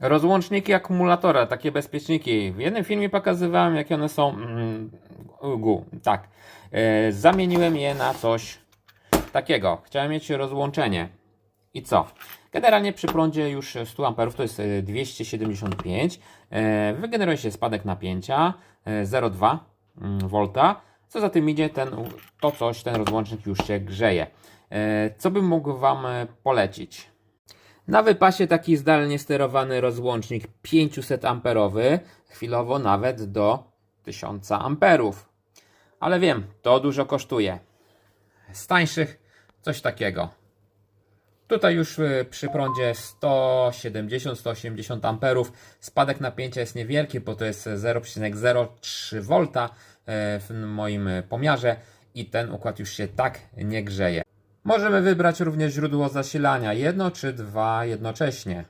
Rozłączniki akumulatora, takie bezpieczniki. W jednym filmie pokazywałem, jakie one są. Mm, tak. E, zamieniłem je na coś takiego. Chciałem mieć rozłączenie. I co? Generalnie przy prądzie już 100 A to jest e, 275. E, wygeneruje się spadek napięcia e, 0,2 mm, V. Co za tym idzie, ten, to coś, ten rozłącznik już się grzeje. E, Co bym mógł Wam e, polecić? Na wypasie taki zdalnie sterowany rozłącznik 500 amperowy, chwilowo nawet do 1000 amperów. Ale wiem, to dużo kosztuje. Z tańszych coś takiego. Tutaj już y, przy prądzie 170-180 amperów spadek napięcia jest niewielki, bo to jest 0,03 V e, w moim y, pomiarze i ten układ już się tak nie grzeje. Możemy wybrać również źródło zasilania, jedno czy dwa jednocześnie.